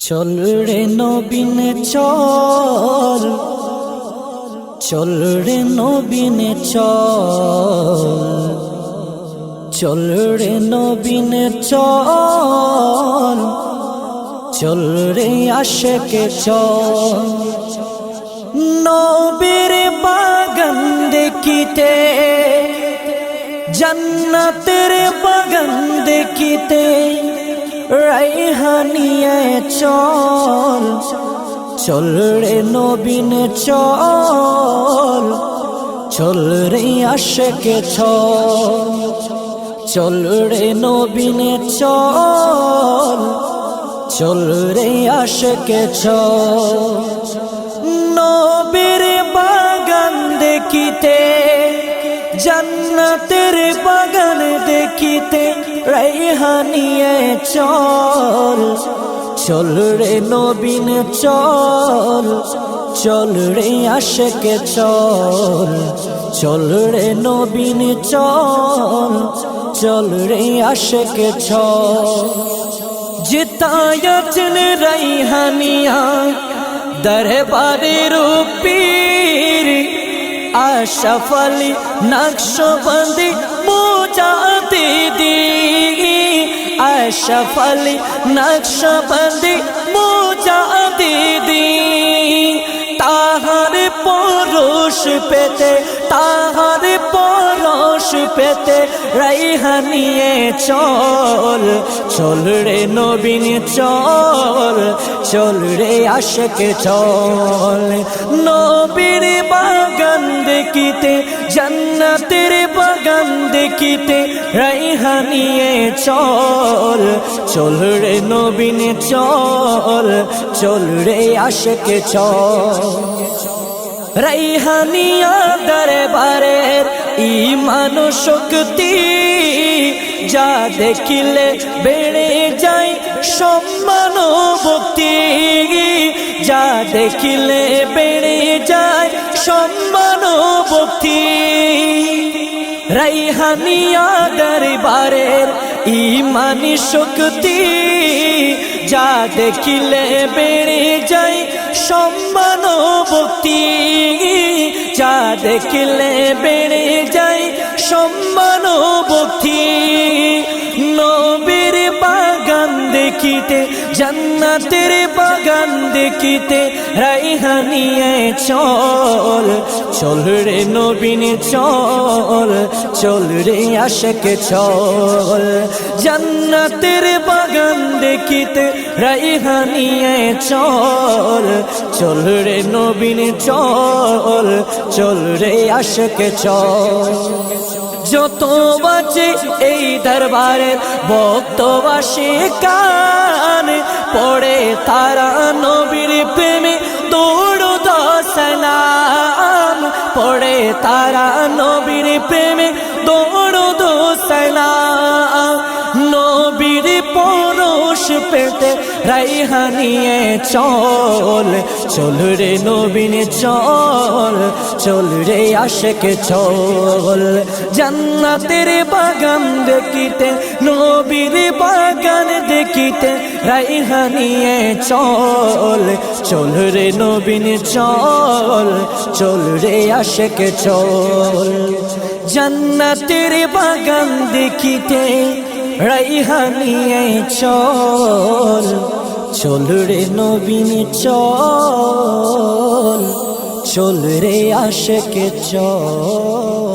চল রে নবীন চল চল রে নবীন চল চল রে নবীন চল চল রে আশেকে চল। নবীর বাগান দেখিতে, জন্নতের বাগান দেখিতে রাইহানিয়ে চল চল রে নবীন চল চল রে আশেকে চল চল রে নবীন চল চল রে আশেকে চল। নবীর বাগান দেখিতে জান্নাতের বাগান দেখিতে রাইহানিয়ে চল চল রে নবীন চল চল রে আশেকে চল চল রে নবীন চল চল রে আশেকে চল। জিতায়াচন রাইহানিয়া দরবারের পীর আশাফলি নকশবন্দি মোজাতে দি আশাফলি নকশবন্দি মোজাতে দি তাহার পরশ পেতে, তাহার পরশ পেতে রাইহানিয়ে চল। চল রে নবীন চল চল রে আশেকে চল। নবীর বাগান দেখিতে, জান্নাতের বাগান দেখিতে রাইহানিয়ে চল। চল রে নবীন চল চল রে আশেকে চল। রাইহানিয়া দরবারের ইমান শক্তি যা দেখিলে বেড়ে যায় সম্মান ভক্তি। যা দেখিলে বেড়ে যায় সম্মান ভক্তি। রাইহানিয়া দরবারের ইমানি শক্তি। যা দেখিলে বেড়ে যায় সম্মান ভক্তি। যা দেখিলে বেড়ে যায় সম্মান ভক্তি দেখিতে, জান্নাতের বাগান দেখিতে রাইহানিয়ে চল চল রে নবীন চল চল রে আশেকে চল। জান্নাতের বাগান দেখিতে রাইহানিয়ে চল চল রে নবীন চল চল রে আশেকে চল। যত বাজে এই দরবারের ভক্তবাসী কান পড়ে তারা নবীর প্রেমে দৌড় দোসলাম পড়ে তারা নবীর প্রেমে দৌড় দোসলাম রাইহানিয়ে চল চল রে নবীন চল চল রে আশেকে চল। জান্নাতের বাগান দেখিতে, নবীর বাগান দেখিতে রাইহানিয়ে চল চল রে নবীন চল চল রে আশেকে চল। জান্নাতের বাগান দেখিতে রাইহানিয়ে চল চল রে নবীন চল। চল রে আশেকে চল।